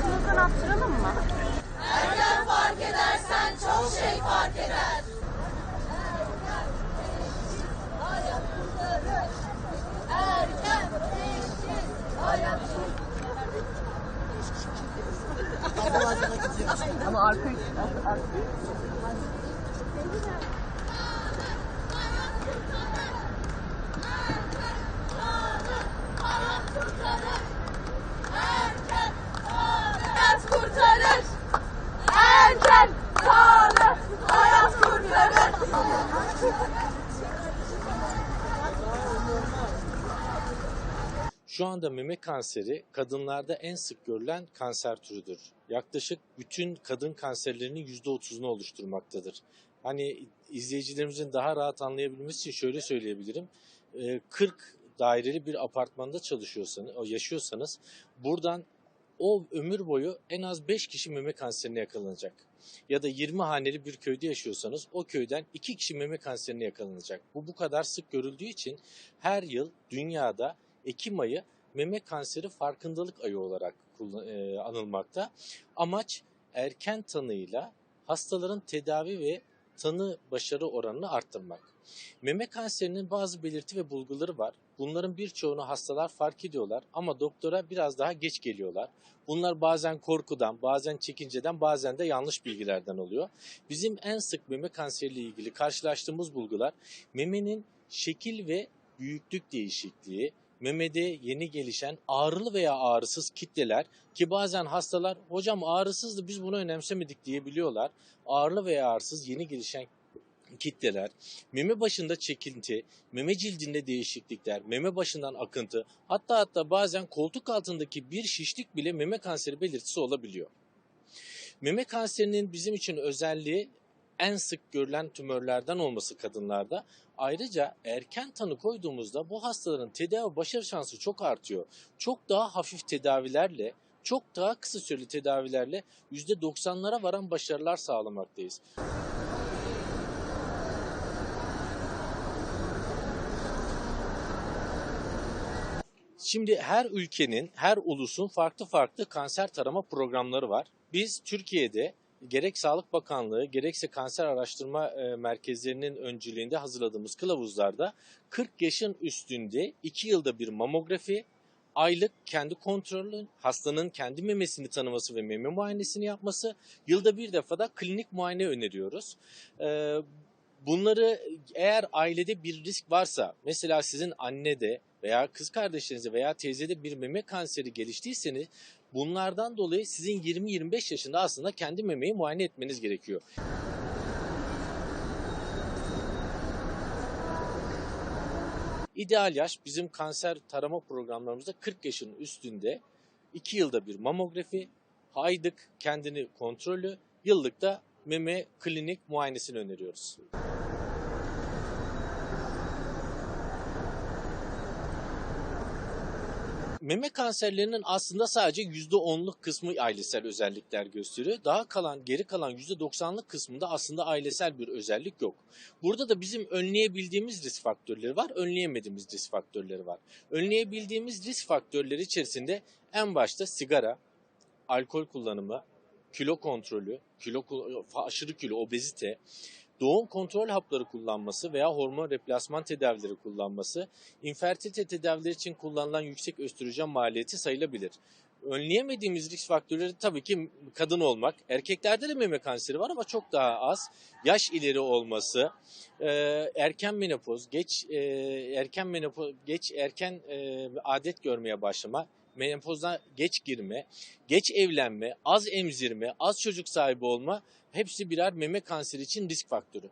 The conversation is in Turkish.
Slogan attıralım mı? Arka Hayat kurtarır. Erken sağlık hayat kurtarır. Şu anda meme kanseri kadınlarda en sık görülen kanser türüdür. Yaklaşık bütün kadın kanserlerinin %30'unu oluşturmaktadır. Hani izleyicilerimizin daha rahat anlayabilmesi için şöyle söyleyebilirim. Ee, 40 daireli bir apartmanda çalışıyorsanız, yaşıyorsanız buradan o ömür boyu en az 5 kişi meme kanserine yakalanacak. Ya da 20 haneli bir köyde yaşıyorsanız o köyden 2 kişi meme kanserine yakalanacak. Bu bu kadar sık görüldüğü için her yıl dünyada Ekim ayı meme kanseri farkındalık ayı olarak e, anılmakta. Amaç erken tanıyla hastaların tedavi ve tanı başarı oranını arttırmak. Meme kanserinin bazı belirti ve bulguları var. Bunların birçoğunu hastalar fark ediyorlar ama doktora biraz daha geç geliyorlar. Bunlar bazen korkudan, bazen çekinceden, bazen de yanlış bilgilerden oluyor. Bizim en sık meme kanseriyle ilgili karşılaştığımız bulgular memenin şekil ve büyüklük değişikliği, memede yeni gelişen ağrılı veya ağrısız kitleler ki bazen hastalar hocam ağrısızdı biz bunu önemsemedik diyebiliyorlar. Ağrılı veya ağrısız yeni gelişen kitleler, meme başında çekinti, meme cildinde değişiklikler, meme başından akıntı, hatta hatta bazen koltuk altındaki bir şişlik bile meme kanseri belirtisi olabiliyor. Meme kanserinin bizim için özelliği en sık görülen tümörlerden olması kadınlarda. Ayrıca erken tanı koyduğumuzda bu hastaların tedavi başarı şansı çok artıyor. Çok daha hafif tedavilerle, çok daha kısa süreli tedavilerle %90'lara varan başarılar sağlamaktayız. Şimdi her ülkenin, her ulusun farklı farklı kanser tarama programları var. Biz Türkiye'de gerek Sağlık Bakanlığı gerekse kanser araştırma e, merkezlerinin öncülüğünde hazırladığımız kılavuzlarda 40 yaşın üstünde 2 yılda bir mamografi, aylık kendi kontrolü, hastanın kendi memesini tanıması ve meme muayenesini yapması, yılda bir defa da klinik muayene öneriyoruz. E, Bunları eğer ailede bir risk varsa, mesela sizin annede veya kız kardeşinizde veya teyzede bir meme kanseri geliştiyseniz bunlardan dolayı sizin 20-25 yaşında aslında kendi memeyi muayene etmeniz gerekiyor. İdeal yaş bizim kanser tarama programlarımızda 40 yaşın üstünde 2 yılda bir mamografi, aylık kendini kontrolü, yıllık da meme klinik muayenesini öneriyoruz. Meme kanserlerinin aslında sadece %10'luk kısmı ailesel özellikler gösteriyor. Daha kalan, geri kalan %90'lık kısmında aslında ailesel bir özellik yok. Burada da bizim önleyebildiğimiz risk faktörleri var, önleyemediğimiz risk faktörleri var. Önleyebildiğimiz risk faktörleri içerisinde en başta sigara, alkol kullanımı, kilo kontrolü, kilo aşırı kilo, obezite, doğum kontrol hapları kullanması veya hormon replasman tedavileri kullanması, infertilite tedavileri için kullanılan yüksek östrojen maliyeti sayılabilir. Önleyemediğimiz risk faktörleri tabii ki kadın olmak. Erkeklerde de meme kanseri var ama çok daha az. Yaş ileri olması, e, erken menopoz, geç e, erken menopoz, geç erken e, adet görmeye başlama, menopozdan geç girme, geç evlenme, az emzirme, az çocuk sahibi olma hepsi birer meme kanseri için risk faktörü.